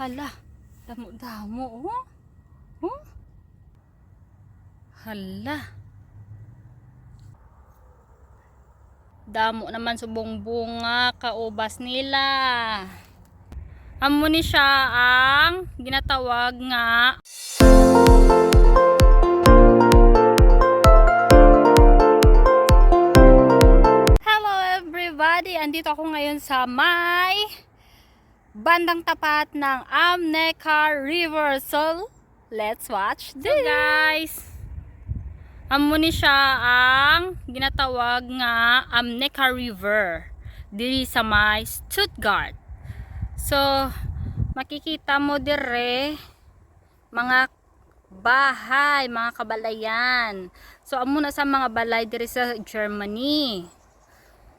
Hala, damo-damo, oh. Oh. Hala. Damo naman subong bunga, kaubas nila. Amo ni siya ang ginatawag nga Hello everybody! Andito ako ngayon sa may bandang tapat ng Amnecar River. So, let's watch this! So guys, amo ni siya ang ginatawag nga Amnecar River diri sa may Stuttgart. So, makikita mo dire mga bahay, mga kabalayan. So, amo na sa mga balay diri sa Germany.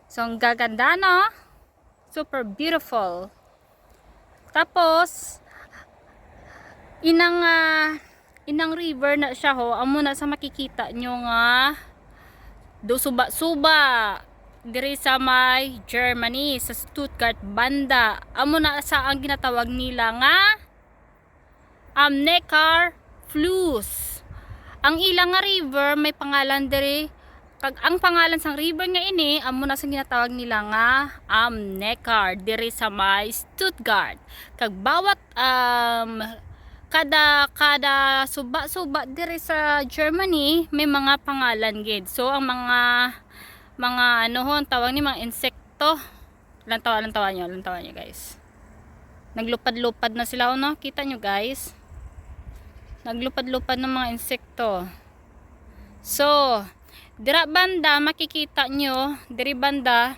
So, ang gaganda, no? Super beautiful. Tapos, inang, ah, inang river na siya, ho. Amo na sa makikita nyo nga, do suba-suba. Diri sa may Germany, sa Stuttgart banda. Amo na sa ang ginatawag nila nga, um, Neckar Fluss. Ang ilang nga river may pangalan diri kag ang pangalan sang river nga ini amo na sa ginatawag nila nga am Neckar diri sa may Stuttgart. Kag bawat um, kada kada suba-suba diri sa Germany may mga pangalan gid. So ang mga mga ano ho, ang tawag ni mga insekto. Lang tawa, lang tawa nyo, lang tawa nyo guys. Naglupad-lupad na sila, no? Kita nyo guys naglupad-lupad ng mga insekto. So, dira banda makikita nyo, diri banda,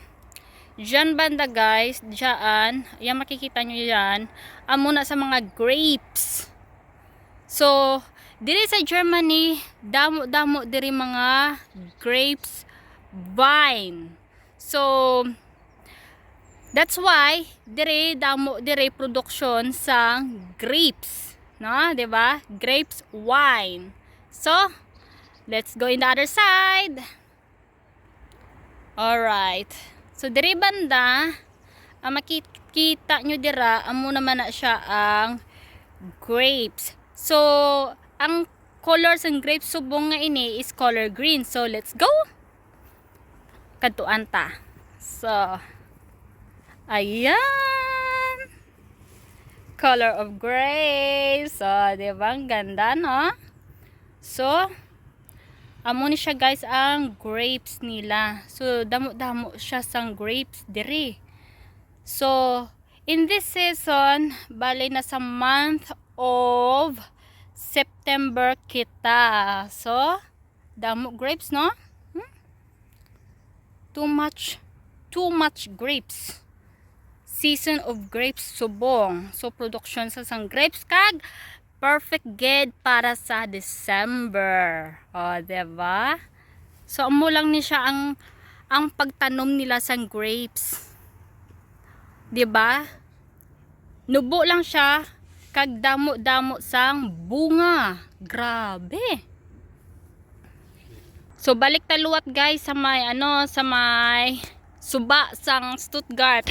dyan banda guys, dyan, yan makikita nyo yan, amo sa mga grapes. So, diri sa Germany, damo-damo diri mga grapes vine. So, that's why, diri damo diri production sa grapes no? ba? Grapes wine. So, let's go in the other side. All right. So diri banda, ang makikita nyo dira, amo naman na siya ang grapes. So, ang color ng grapes subong nga ini is color green. So, let's go. Kadtuan ta. So, ayan color of grapes. So, di ba? Ang ganda, no? So, amo ni siya guys ang grapes nila. So, damo-damo siya sang grapes diri. So, in this season, bali na sa month of September kita. So, damo grapes, no? Hmm? Too much, too much grapes season of grapes subong. So, production sa sang grapes kag perfect ged para sa December. O, diba? So, amo lang ni siya ang ang pagtanom nila sang grapes. 'Di ba? Nubo lang siya kag damo-damo sang bunga. Grabe. So balik taluwat guys sa may ano sa may suba sang Stuttgart.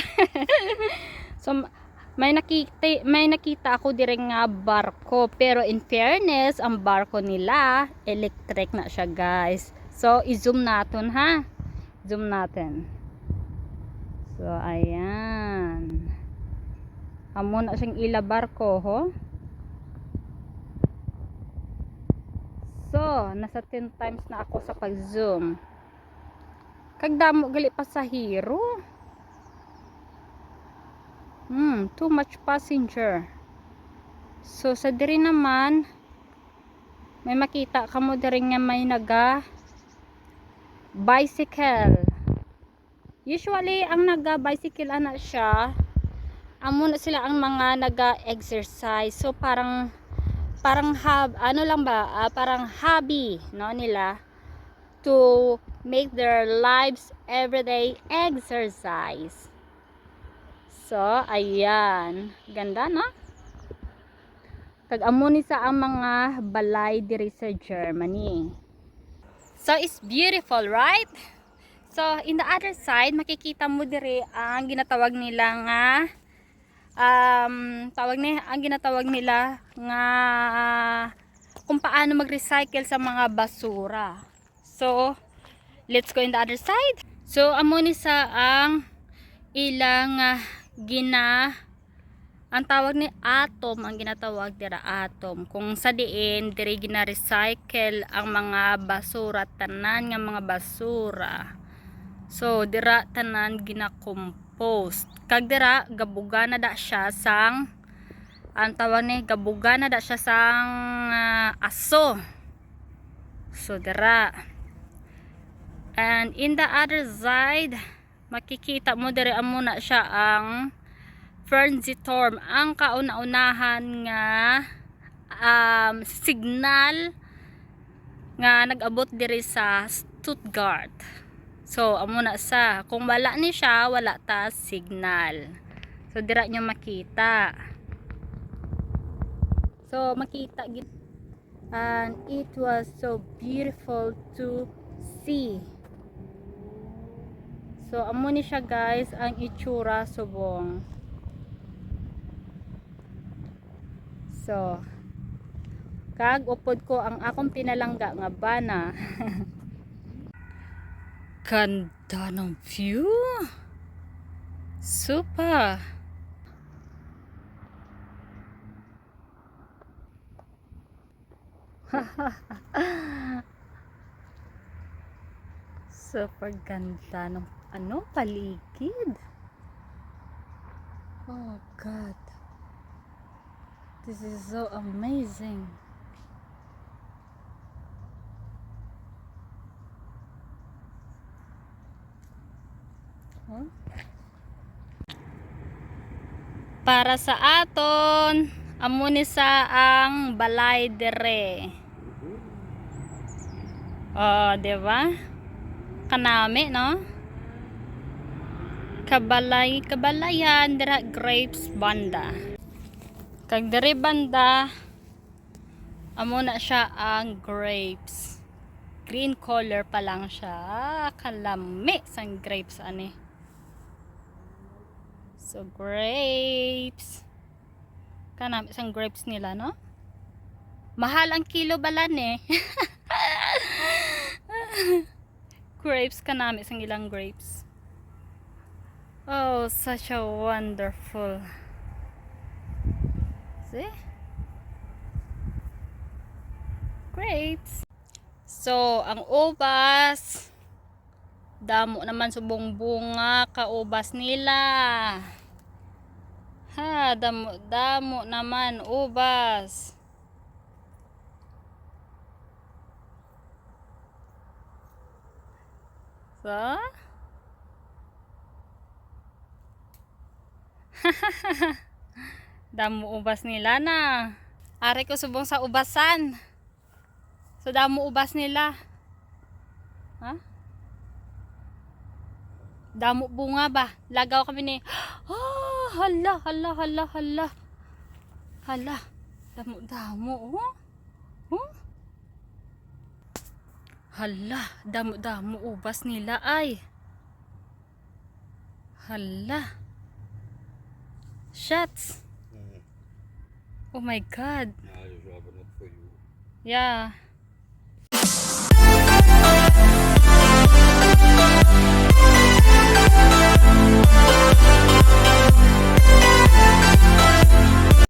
so may nakita may nakita ako dire nga barko pero in fairness ang barko nila electric na siya guys. So i-zoom natin ha. Zoom natin. So ayan. Amo na siyang ila barko ho. So, nasa 10 times na ako sa pag-zoom kagdamo gali pasahero hmm too much passenger. So sa diri naman may makita kamo diri nga may naga bicycle usually ang naga bicycle ana siya amo sila ang mga naga exercise so parang parang hab ano lang ba uh, parang hobby no nila to make their lives everyday exercise. So, ayan. Ganda, no? Kag-amo ni sa ang mga balay diri sa Germany. So, it's beautiful, right? So, in the other side, makikita mo diri ang ginatawag nila nga um, tawag ni ang ginatawag nila nga kung paano mag-recycle sa mga basura. So, let's go in the other side. So, amo sa ang ilang ah, gina ang tawag ni atom ang ginatawag dira atom. Kung sa diin diri gina-recycle ang mga basura tanan nga mga basura. So dira tanan gina-compost kag dira gabuga na da siya sang ang tawag ni gabuga na da siya sang ah, aso. So dira. And in the other side makikita mo diri amo na siya ang Fernstorm ang kauna-unahan nga um, signal nga nag-abot diri sa Stuttgart. So amo na sa kung wala ni siya wala ta signal. So dira nyo makita. So makita and it was so beautiful to see. So amo siya guys ang itsura subong. So, kag upod ko ang akong pinalangga nga bana. Ganda ng view. Super. Super ganda ng ano paligid. Oh God. This is so amazing. Huh? Para sa aton, amo ni sa ang balay dere. Oh, 'di ba? Kanami, no? Kabalay, kabalayan dira grapes banda. Kag diri banda amo na siya ang grapes. Green color pa lang siya. Ah, kalami sang grapes ani. So grapes. Kanami sang grapes nila no? Mahal ang kilo balan eh grapes kanami sang ilang grapes oh such a wonderful See? Grapes. So, ang ubas, damo naman subong bunga kaubas nila. Ha, damo, damo naman ubas. So? Damo ubas nila na. Ari ko subong sa ubasan. So damo ubas nila. Ha? Damo bunga ba? Lagaw kami ni. Ah, hala, hala, hala, hala. Hala. Damo, damo. Oh. Oh. Hala, damo, damo ubas nila ay. Hala. Shots. Mm. Oh my god. For you. Yeah.